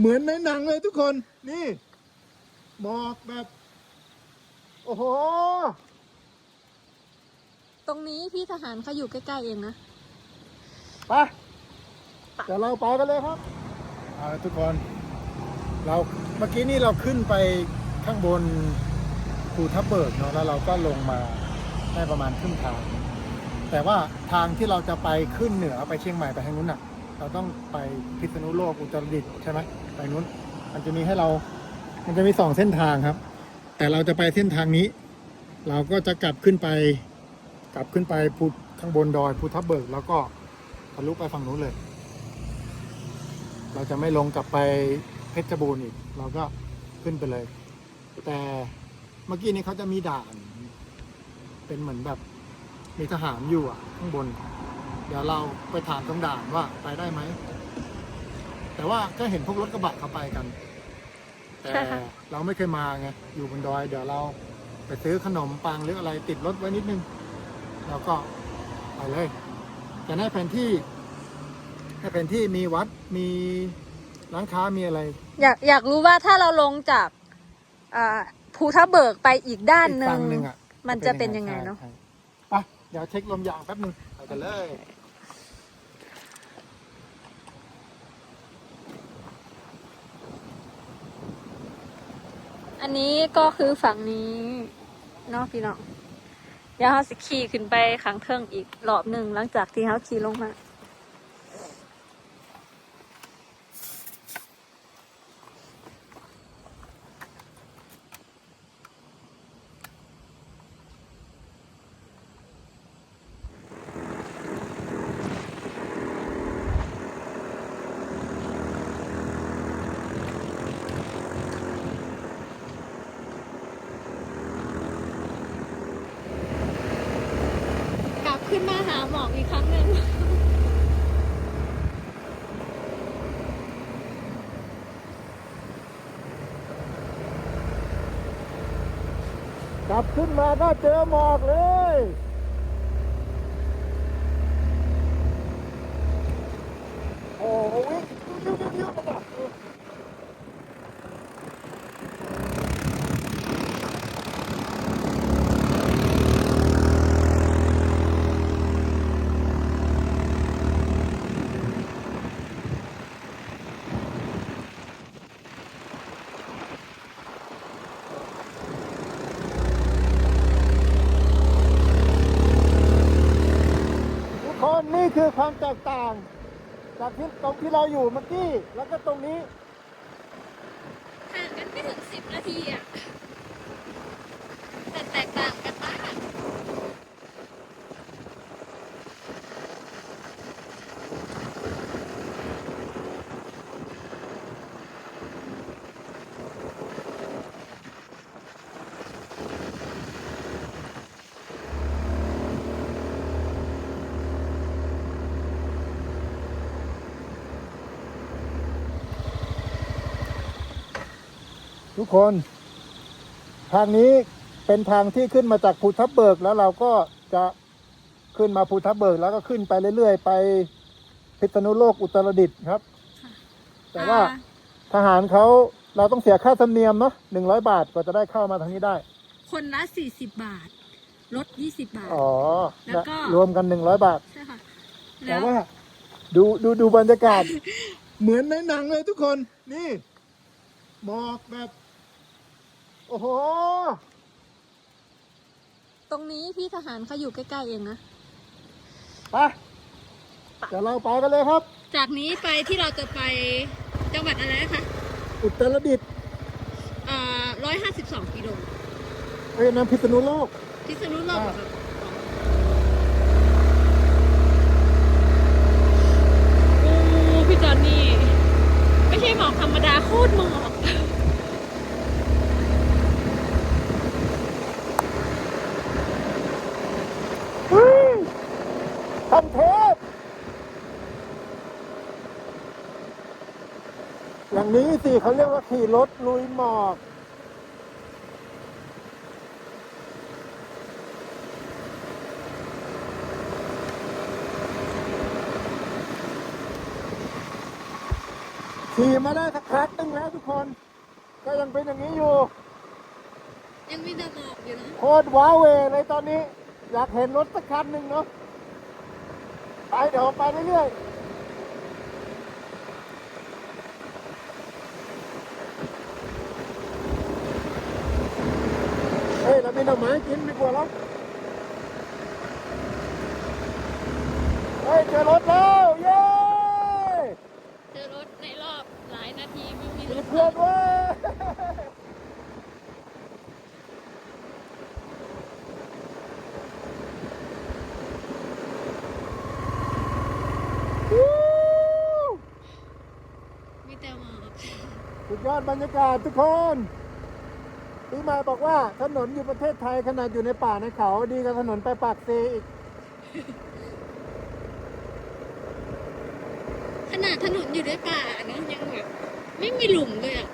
เหมือนในหนังเลยทุกคน นี่ หมอกแบบ โอ้โห ตรงนี้พี่ทหารเขาอยู่ใกล้ๆเองนะ ไปเดี๋ยวเราไปกันเลยครับเอาละทุกคน เราเมื่อกี้นี่เราขึ้นไปข้างบนภูทับเบิกเนาะแล้วเราก็ลงมาได้ประมาณครึ่งทาง แต่ว่าทางที่เราจะไปขึ้นเหนือไปเชียงใหม่ไปทางนู้นน่ะ เราต้องไปพิษณุโลกอุตรดิตถ์ใช่ไหมไปนู้น มันจะมีให้เรา มันจะมีสองเส้นทางครับ แต่เราจะไปเส้นทางนี้ เราก็จะกลับขึ้นไป กลับขึ้นไปภูข้างบนดอยภูทับเบิก แล้วก็ทะลุไปฝั่งนู้นเลย เราจะไม่ลงกลับไปเพชรบูรณ์อีก เราก็ขึ้นไปเลย แต่เมื่อกี้นี้เขาจะมีด่าน เป็นเหมือนแบบมีทหารอยู่อะ ข้างบน เดี๋ยวเราไปถามตรงด่านว่าไปได้ไหม แต่ว่าก็เห็นพวกรถกระบะเขาไปกัน แต่ใช่ค่ะเราไม่เคยมาไง อยู่บนดอย เดี๋ยวเราไปซื้อขนมปังหรืออะไรติดรถไว้นิดนึง แล้วก็ไปเลย แต่ในแผนที่ในแผนที่มีวัดมีร้านค้ามีอะไร อยากอยากรู้ว่าถ้าเราลงจากอ่าภูทับเบิกไปอีกด้านหนึ่อีกฝั่งงหนึ่งอะมันจะเป็นยังไงเนาะใช่ไปเดี๋ยวเช็คลมยางแป๊บหนึงไปกันเลย อันนี้ก็คือฝั่งนี้เนาะพี่น้องเดี๋ยวเขาสิขี่ขึ้นไปขังเทิงอีกรอบหนึ่งหลังจากที่เขาขี่ลงมา กลับขึ้นมาหาหมอกอีก ครั้งหนึ่งกลับขึ้นมาก็เจอหมอกเลย โอ้โหวิ่งยิ้วยิ้วยิ้วกระบอกทุกคนนี่คือความแตกต่าง จาก ที่ตรงที่เราอยู่เมื่อกี้แล้วก็ตรงนี้ ห่างกันไม่ถึงสิบนาทีอะ แต่แตกต่างกันมาก ทุกคน ทางนี้เป็นทางที่ขึ้นมาจากภูทับเบิกแล้วเราก็จะขึ้นมาภูทับเบิกแล้วก็ขึ้นไปเรื่อยๆ ไปพิษณุโลกอุตรดิตถ์ครับ แต่ว่าทหารเขาเราต้องเสียค่าธรรมเนียมเนาะหนึ่งร้อยบาทกว่าจะได้เข้ามาทางนี้ได้ คนละสี่สิบบาทลดยี่สิบบาท อ๋อ แล้วก็รวมกันหนึ่งร้อยบาท ใช่ค่ะ แต่แล้วว่า ดูดูดูบรรยากาศ เหมือนในหนังเลยทุกคน นี่ หมอกแบบ โอ้โห ตรงนี้พี่ทหารเขาอยู่ใกล้ๆเองนะ ไป เดี๋ยวเราไปกันเลยครับ จากนี้ไปที่เราจะไปจังหวัดอะไรนะคะอุตรดิตถ์อ่าร้อยห้าสิบสองกิโลเอ้ยน้ำพิษณุโลก พิษณุโลกเหรอครับโอ้พี่จอนนี่ ไม่ใช่หมอกธรรมดาโคตรหมอก เฮ้ยทันเทพ อย่างนี้สิเขาเรียกว่าขี่รถลุยหมอกสขี่มาได้สักพักนึงแล้วทุกคน ก็ยังเป็นอย่างนี้อยู่ ยังมีแต่หมอกอยู่นะ โคตรว้าเหวเลยตอนนี้ อยากเห็นรถสักคันหนึ่งเนาะไปเดี๋ยวไปเรื่อยๆ เฮ้ยเรามีหน่อไม้กินดีกว่าแล้วเฮ้ยเจอรถแล้วเย้เจอรถในรอบหลายนาทีไม่มีรมีถเพื่อนเว้ยวู้มีแต่หมอก สุดยอดบรรยากาศทุกคน พี่มาบอกว่าถนนอยู่ประเทศไทยขนาดอยู่ในป่าในเขาดีกว่าถนนไปปากเซอีกขนาดถนนอยู่ในป่านะยังแบบไม่มีหลุมเลยอะ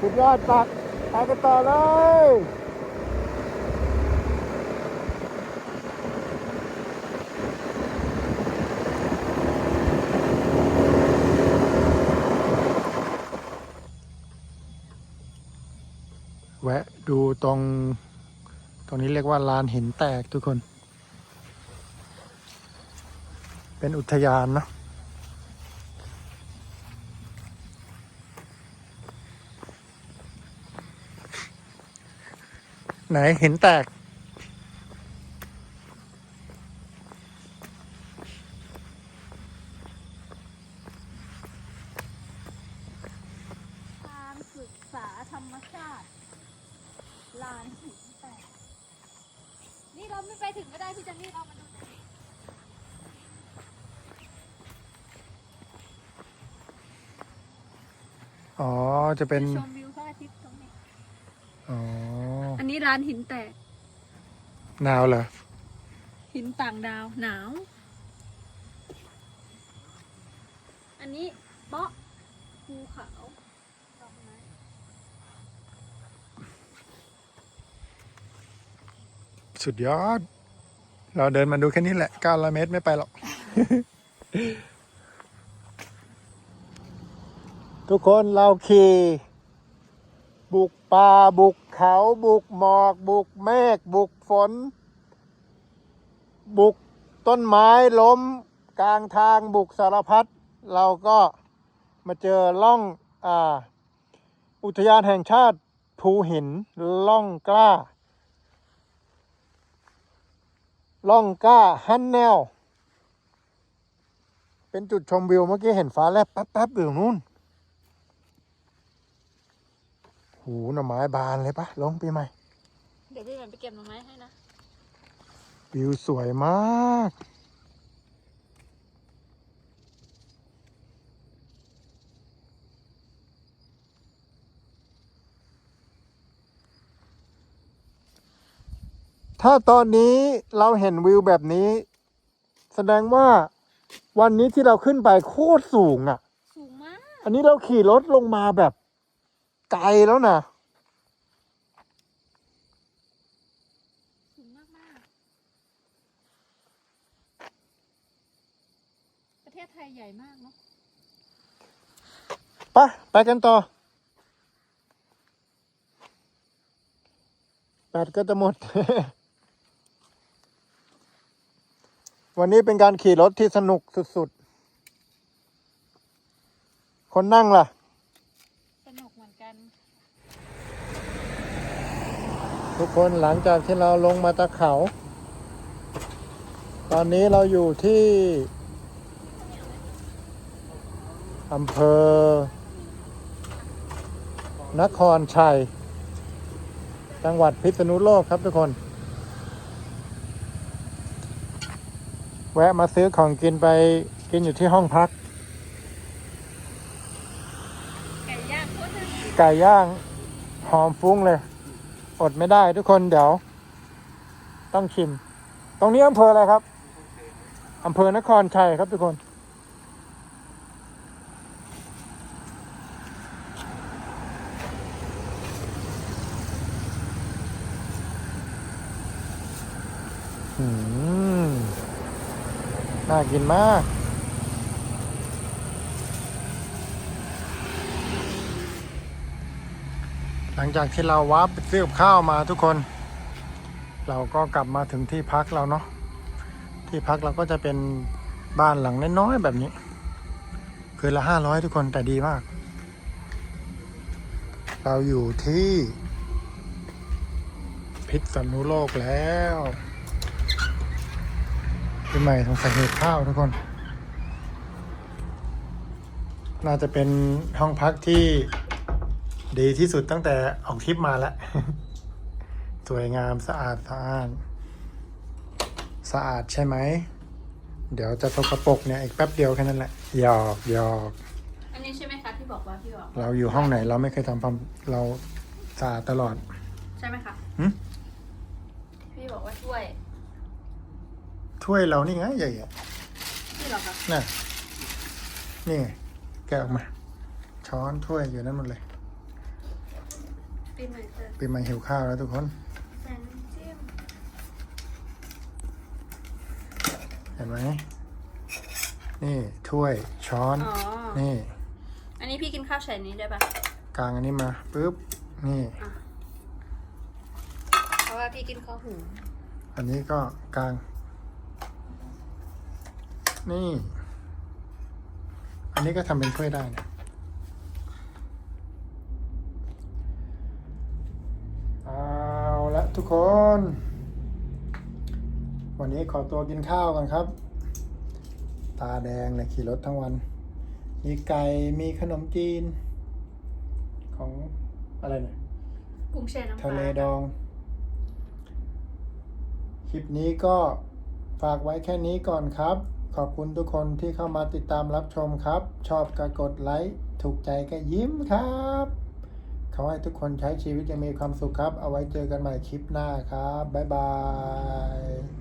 สุดยอดปักไปกันต่อเลย แวะดู ตรงตรงนี้เรียกว่าลานหินแตกทุกคน เป็นอุทยานเนะไหนหินแตก การศึกษาธรรมชาติลา นหินแตกนี่เราไม่ไปถึงก็ได้พี่จันนี่เรามาดูหน่อยอ๋อ จะเป็น ชมวิวพระอาทิตย์ตรงนี้ อ๋อ อันนี้ร้านหินแตก หนาวเหรอ หินต่างดาวหนาว อันนี้เปาะภูเขาดอกไม้ สุดยอด เราเดินมาดูแค่นี้แหละ 900 เมตรไม่ไปหรอก ทุกคนเราขี่บุกป่าบุกเขาบุกหมอก บุกเมฆบุกฝน บุกต้นไม้ล้ม กลางทางบุกสารพัดเราก็มาเจอล่องอ่าอุทยานแห่งชาติภูหินล่องกล้า ล่องกล้าฮันแนวเป็นจุดชมวิวเมื่อกี้เห็นฟ้าแลบแป๊บๆอยู่ตรงนู้นหูหน่อไม้บานเลยปะลงปีใหม่ เดี๋ยวพี่แหม่มไปเก็บหน่อไม้ให้นะ วิวสวยมาก ถ้าตอนนี้เราเห็นวิวแบบนี้ แสดงว่าวันนี้ที่เราขึ้นไปโคตรสูงอะ สูงมาก อันนี้เราขี่รถลงมาแบบไกลแล้วนะสูงมากมากประเทศไทยใหญ่มากเนาะไปไปกันต่อแบตก็จะหมด วันนี้เป็นการขี่รถที่สนุกสุดๆ คนนั่งล่ะ สนุกเหมือนกัน ทุกคนหลังจากที่เราลงมาตะเขา ตอนนี้เราอยู่ที่อำเภอ นครชัย จังหวัดพิษณุโลกครับทุกคน แวะมาซื้อของกินไปกินอยู่ที่ห้องพัก ไก่ย่างโคตรน่ากินไก่ย่างหอมฟุ้งเลย อดไม่ได้ทุกคนเดี๋ยว ต้องชิม ตรงนี้อำเภออะไรครับอำเภอนครชัยครับทุกคน อืม น่ากินมาก หลังจากที่เราวาร์ปซื้อข้าวมาทุกคน เราก็กลับมาถึงที่พักเราเนาะ ที่พักเราก็จะเป็นบ้านหลังน้อยๆแบบนี้ คือละห้าร้อยทุกคนแต่ดีมาก เราอยู่ที่พิษณุโลกแล้ว ปีใหม่สงสัยเหตุข้าวทุกคน น่าจะเป็นห้องพักที่ดีที่สุดตั้งแต่ออกทริปมาแล้ว สวยงามสะอาดสะอาดสะอาดใช่ไหม เดี๋ยวจะตกกระปรกเนี่ย อีกแป๊บเดียวแค่นั้นแหละหยอกหยอกอันนี้ใช่ไหมคะที่บอกว่าพี่บอกเราอยู่ห้องไหนเราไม่เคยทำความเราสะอาดตลอด ใช่ไหมคะหึ พี่บอกว่าช่วย ถ้วยเรานี่ไงใหญ่อะพี่เหรอคะน่ะนี่ไงแกะออกมา ช้อนถ้วยอยู่นั่นหมดเลยปีใหม่เจอปีใหม่หิวข้าวแล้วทุกคนแซนจิ้มเห็นไหมนี่ถ้วยช้อน อ๋อ นี่อันนี้พี่กินข้าวใส่นี้ได้ปะกลางอันนี้มาปุ๊บนี่ เพราะว่าพี่กินข้าวหู อันนี้ก็กลาง นี่ อันนี้ก็ทำเป็นถ้วยได้นะเอาละทุกคน วันนี้ขอตัวกินข้าวกันครับ ตาแดงเลยขี่รถทั้งวัน มีไก่มีขนมจีน ของอะไรเนี่ยกุ้งแช่น้ำปลาทะเลดอง คลิปนี้ก็ฝากไว้แค่นี้ก่อนครับ ขอบคุณทุกคนที่เข้ามาติดตามรับชมครับ ชอบก็กดไลค์ถูกใจก็ยิ้มครับขอให้ทุกคนใช้ชีวิตอยังมีความสุขครับ เอาไว้เจอกันใหม่คลิปหน้าครับ บ๊ายบาย